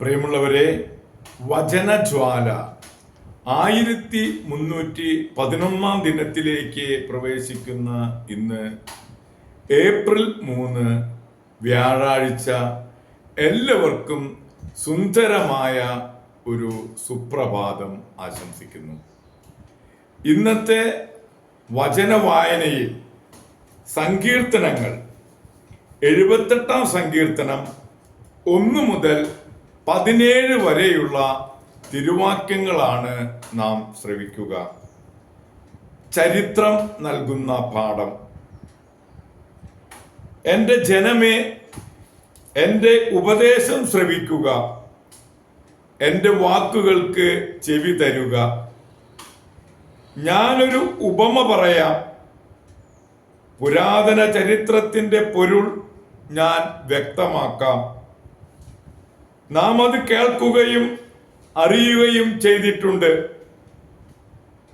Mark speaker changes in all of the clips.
Speaker 1: പ്രിയമുള്ളവരെ വചനജ്വാല. ആയിരത്തി മുന്നൂറ്റി പതിനൊന്നാം ദിനത്തിലേക്ക് പ്രവേശിക്കുന്ന ഇന്ന് ഏപ്രിൽ മൂന്ന് വ്യാഴാഴ്ച എല്ലാവർക്കും സുന്ദരമായ ഒരു സുപ്രഭാതം ആശംസിക്കുന്നു. ഇന്നത്തെ വചന വായനയിൽ സങ്കീർത്തനങ്ങൾ എഴുപത്തെട്ടാം സങ്കീർത്തനം ഒന്ന് മുതൽ പതിനേഴ് വരെയുള്ള തിരുവാക്യങ്ങളാണ് നാം ശ്രവിക്കുക. ചരിത്രം നൽകുന്ന പാഠം. എന്റെ ജനമേ എന്റെ ഉപദേശം ശ്രവിക്കുക. എന്റെ വാക്കുകൾക്ക് ചെവി തരുക. ഞാനൊരു ഉപമ പറയാം. പുരാതന ചരിത്രത്തിന്റെ പൊരുൾ ഞാൻ വ്യക്തമാക്കാം. നാം അത് കേൾക്കുകയും അറിയുകയും ചെയ്തിട്ടുണ്ട്.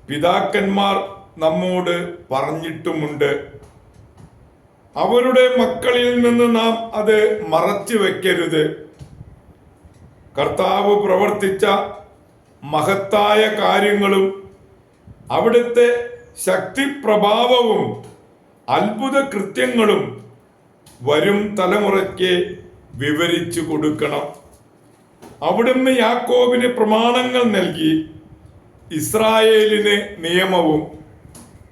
Speaker 1: പിതാക്കന്മാർ നമ്മോട് പറഞ്ഞിട്ടുമുണ്ട്. അവരുടെ മക്കളിൽ നിന്ന് നാം അത് മറച്ചു വെക്കരുത്. കർത്താവ് പ്രവർത്തിച്ച മഹത്തായ കാര്യങ്ങളും അവിടുത്തെ ശക്തിപ്രഭാവവും അത്ഭുത കൃത്യങ്ങളും വരും തലമുറയ്ക്ക് വിവരിച്ചു കൊടുക്കണം. അവിടുന്ന് യാക്കോബിന് പ്രമാണങ്ങൾ നൽകി ഇസ്രായേലിന് നിയമവും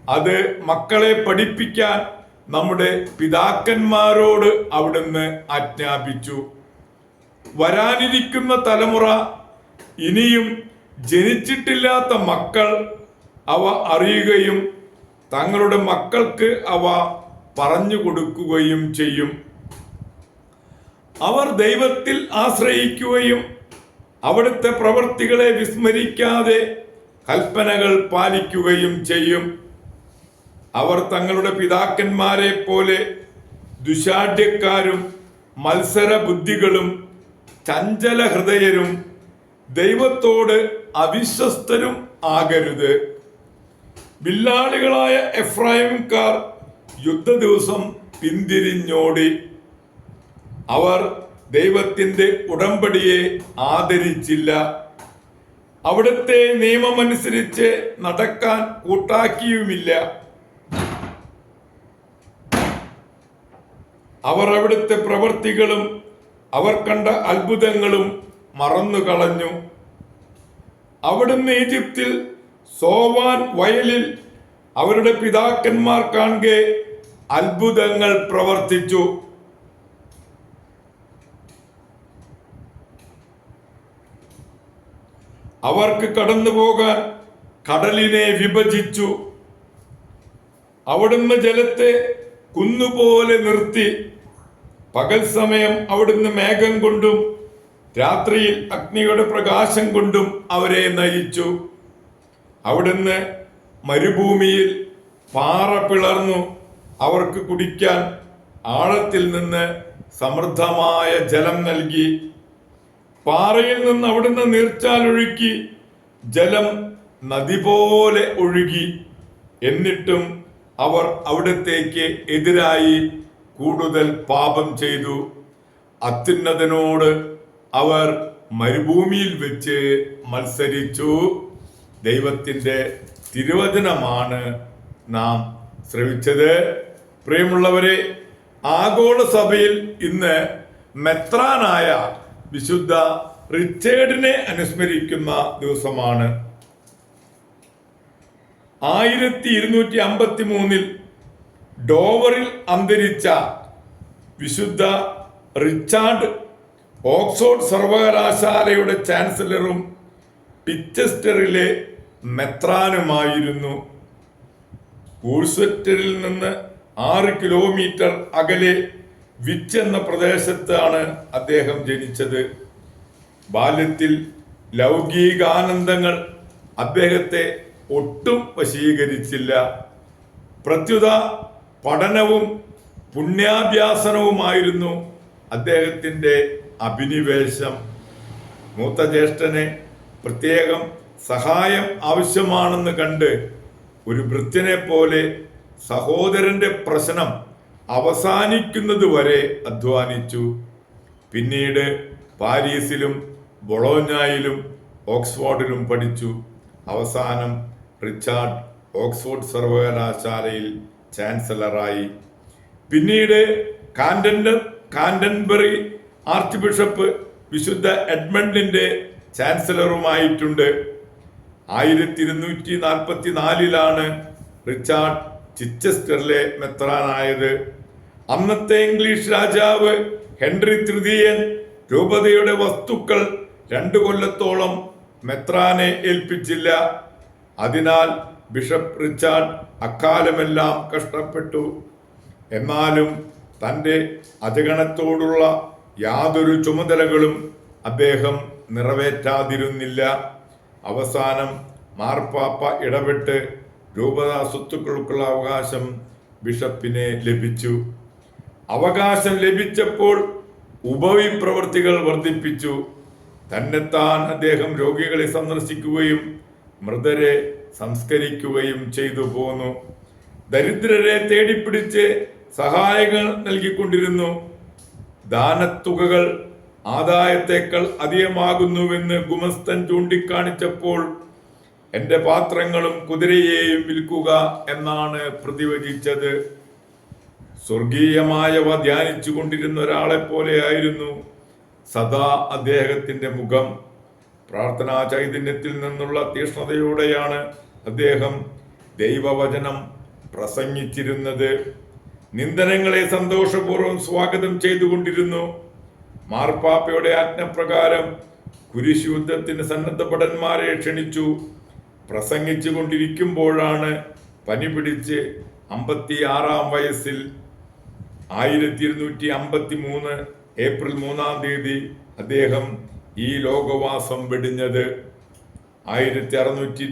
Speaker 1: അത് മക്കളെ പഠിപ്പിക്കാൻ നമ്മുടെ പിതാക്കന്മാരോട് അവിടുന്ന് ആജ്ഞാപിച്ചു. വരാനിരിക്കുന്ന തലമുറ ഇനിയും ജനിച്ചിട്ടില്ലാത്ത മക്കൾ അവ അറിയുകയും തങ്ങളുടെ മക്കൾക്ക് അവ പറഞ്ഞു കൊടുക്കുകയും ചെയ്യും. അവർ ദൈവത്തിൽ ആശ്രയിക്കുകയും അവിടുത്തെ പ്രവൃത്തികളെ വിസ്മരിക്കാതെ കൽപ്പനകൾ പാലിക്കുകയും ചെയ്യും. അവർ തങ്ങളുടെ പിതാക്കന്മാരെ പോലെ ദുശാഠ്യക്കാരും മത്സര ബുദ്ധികളും ചഞ്ചല ഹൃദയരും ദൈവത്തോട് അവിശ്വസ്തരും ആകരുത്. വില്ലാളികളായ എഫ്രായിംകാർ യുദ്ധ ദിവസം പിന്തിരിഞ്ഞോടി. അവർ ദൈവത്തിന്റെ ഉടമ്പടിയെ ആദരിച്ചില്ല. അവിടുത്തെ നിയമമനുസരിച്ച് നടക്കാൻ കൂട്ടാക്കിയുമില്ല. അവർ അവിടുത്തെ പ്രവൃത്തികളും അവർ കണ്ട അത്ഭുതങ്ങളും മറന്നു കളഞ്ഞു അവിടുന്ന് ഈജിപ്തിൽ സോവാൻ വയലിൽ അവരുടെ പിതാക്കന്മാർ കാണുക അത്ഭുതങ്ങൾ പ്രവർത്തിച്ചു. അവർക്ക് കടന്നു പോകാൻ കടലിനെ വിഭജിച്ചു. അവിടുന്ന് ജലത്തെ കുന്നുപോലെ നിർത്തി. പകൽ സമയം അവിടുന്ന് മേഘം കൊണ്ടും രാത്രിയിൽ അഗ്നിയുടെ പ്രകാശം കൊണ്ടും അവരെ നയിച്ചു. അവിടുന്ന് മരുഭൂമിയിൽ പാറ പിളർന്നു. അവർക്ക് കുടിക്കാൻ ആഴത്തിൽ നിന്ന് സമൃദ്ധമായ ജലം നൽകി. പാറയിൽ നിന്ന് അവിടുന്ന് നീർച്ചാൽ ഒഴുക്കി ജലം നദി പോലെ ഒഴുകി. എന്നിട്ടും അവർ അവിടത്തേക്ക് എതിരായി കൂടുതൽ പാപം ചെയ്തു. അത്യുന്നതനോട് അവർ മരുഭൂമിയിൽ വെച്ച് മത്സരിച്ചു. ദൈവത്തിന്റെ തിരുവചനമാണ് നാം ശ്രവിച്ചത്. പ്രിയമുള്ളവരെ ആഗോള സഭയിൽ ഇന്ന് മെത്രാനായ വിശുദ്ധ റിച്ചേർഡിനെ അനുസ്മരിക്കുന്ന ദിവസമാണ്. ആയിരത്തി ഇരുന്നൂറ്റി അമ്പത്തി മൂന്നിൽ ഡോവറിൽ അന്തരിച്ച വിശുദ്ധ റിച്ചാർഡ് ഓക്സ്ഫോർഡ് സർവകലാശാലയുടെ ചാൻസലറും പിച്ചസ്റ്ററിലെ മെത്രാനുമായിരുന്നു. ഊഴ്സറ്ററിൽ നിന്ന് ആറ് കിലോമീറ്റർ അകലെ വിച്ച് എന്ന പ്രദേശത്താണ് അദ്ദേഹം ജനിച്ചത്. ബാല്യത്തിൽ ലൗകികാനന്ദങ്ങൾ അദ്ദേഹത്തെ ഒട്ടും വശീകരിച്ചില്ല. പ്രത്യുത പഠനവും പുണ്യാഭ്യാസനവുമായിരുന്നു അദ്ദേഹത്തിന്റെ അഭിനിവേശം. മൂത്ത ജ്യേഷ്ഠനെ പ്രത്യേകം സഹായം ആവശ്യമാണെന്ന് കണ്ട് ഒരു വൃത്തിനെ പോലെ സഹോദരന്റെ പ്രശ്നം അവസാനിക്കുന്നത് വരെ അധ്വാനിച്ചു. പിന്നീട് പാരീസിലും ബൊളോഞ്ഞായിലും ഓക്സ്ഫോർഡിലും പഠിച്ചു. അവസാനം റിച്ചാർഡ് ഓക്സ്ഫോർഡ് സർവകലാശാലയിൽ ചാൻസലറായി. പിന്നീട് കാൻഡൻ കാൻഡൻബറി ആർച്ച് ബിഷപ്പ് വിശുദ്ധ എഡ്മണ്ടിന്റെ ചാൻസലറുമായിട്ടുണ്ട്. ആയിരത്തി ഇരുന്നൂറ്റി നാൽപ്പത്തി നാലിലാണ് റിച്ചാർഡ് ചിച്ചസ്റ്ററിലെ മെത്രാനായത്. അന്നത്തെ ഇംഗ്ലീഷ് രാജാവ് ഹെൻറി തൃതീയൻ രൂപതയുടെ വസ്തുക്കൾ രണ്ടു കൊല്ലത്തോളം മെത്രാനെ ഏൽപ്പിച്ചില്ല. അതിനാൽ ബിഷപ്പ് റിച്ചാർഡ് അക്കാലമെല്ലാം കഷ്ടപ്പെട്ടു. എന്നാലും തന്റെ അജഗണത്തോടുള്ള യാതൊരു ചുമതലകളും അദ്ദേഹം നിറവേറ്റാതിരുന്നില്ല. അവസാനം മാർപ്പാപ്പ ഇടപെട്ട് രൂപതാ സ്വത്തുക്കൾക്കുള്ള അവകാശം ബിഷപ്പിനെ ലഭിച്ചു. അവകാശം ലഭിച്ചപ്പോൾ ഉപവിപ്രവർത്തികൾ വർദ്ധിപ്പിച്ചു. തന്നെത്താൻ അദ്ദേഹം രോഗികളെ സന്ദർശിക്കുകയും മൃതരെ സംസ്കരിക്കുകയും ചെയ്തു പോന്നു. ദരിദ്രരെ തേടിപ്പിടിച്ച് സഹായങ്ങൾ നൽകിക്കൊണ്ടിരുന്നു. ദാനത്തുകകൾ ആദായത്തേക്കാൾ അധികമാകുന്നുവെന്ന് ഗുമസ്തൻ ചൂണ്ടിക്കാണിച്ചപ്പോൾ എന്റെ പാത്രങ്ങളും കുതിരയെയും വിൽക്കുക എന്നാണ് പ്രതിവചിച്ചത്. സ്വർഗീയമായവ ധ്യാനിച്ചു കൊണ്ടിരുന്ന ഒരാളെ പോലെയായിരുന്നു സദാ അദ്ദേഹത്തിന്റെ മുഖം. പ്രാർത്ഥനാ ചൈതന്യത്തിൽ നിന്നുള്ള തീഷ്ണതയോടെയാണ് അദ്ദേഹം ദൈവവചനം പ്രസംഗിച്ചിരുന്നത്. നിന്ദനങ്ങളെ സന്തോഷപൂർവം സ്വാഗതം ചെയ്തുകൊണ്ടിരുന്നു. മാർപ്പാപ്പയുടെ ആജ്ഞപ്രകാരം കുരിശുദ്ധത്തിന് സന്നദ്ധഭടന്മാരെ ക്ഷണിച്ചു. പ്രസംഗിച്ചു കൊണ്ടിരിക്കുമ്പോഴാണ് പനി പിടിച്ച് അമ്പത്തി ആറാം വയസ്സിൽ ആയിരത്തി ഇരുന്നൂറ്റി അമ്പത്തി മൂന്ന് ഏപ്രിൽ മൂന്നാം തീയതി അദ്ദേഹം ഈ ലോകവാസം വെടിഞ്ഞത് ആയിരത്തി അറുന്നൂറ്റി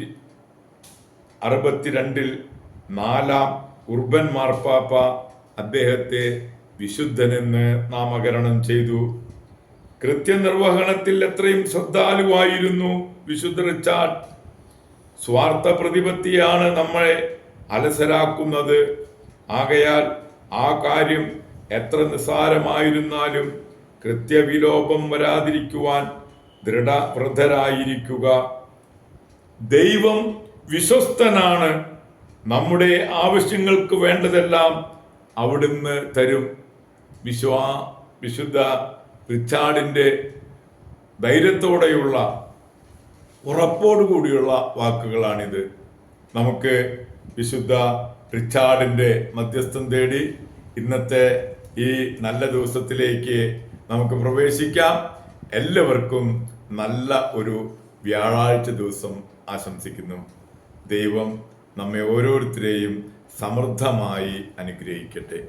Speaker 1: അറുപത്തിരണ്ടിൽ നാലാം ഉർബൻ മാർപ്പാപ്പ അദ്ദേഹത്തെ വിശുദ്ധനെന്ന് നാമകരണം ചെയ്തു. കൃത്യനിർവഹണത്തിൽ എത്രയും ശ്രദ്ധാലുവായിരുന്നു വിശുദ്ധ റിച്ചാർഡ്. സ്വാർത്ഥ പ്രതിപത്തിയാണ് നമ്മളെ അലസരാക്കുന്നത്. ആകയാൽ ആ കാര്യം എത്ര നിസ്സാരമായിരുന്നാലും കൃത്യവിലോപം വരാതിരിക്കുവാൻ ദൃഢവൃദ്ധരായിരിക്കുക. ദൈവം വിശ്വസ്തനാണ്. നമ്മുടെ ആവശ്യങ്ങൾക്ക് വേണ്ടതെല്ലാം അവിടുന്ന് തരും. വിശ്വാ വിശുദ്ധ റിച്ചാർഡിന്റെ ധൈര്യത്തോടെയുള്ള ഉറപ്പോടുകൂടിയുള്ള വാക്കുകളാണിത്. നമുക്ക് വിശുദ്ധ റിച്ചാർഡിന്റെ മധ്യസ്ഥം തേടി ഇന്നത്തെ ഈ നല്ല ദിവസത്തിലേക്ക് നമുക്ക് പ്രവേശിക്കാം. എല്ലാവർക്കും നല്ല ഒരു വ്യാഴാഴ്ച ദിവസം ആശംസിക്കുന്നു. ദൈവം നമ്മെ ഓരോരുത്തരെയും സമൃദ്ധമായി അനുഗ്രഹിക്കട്ടെ.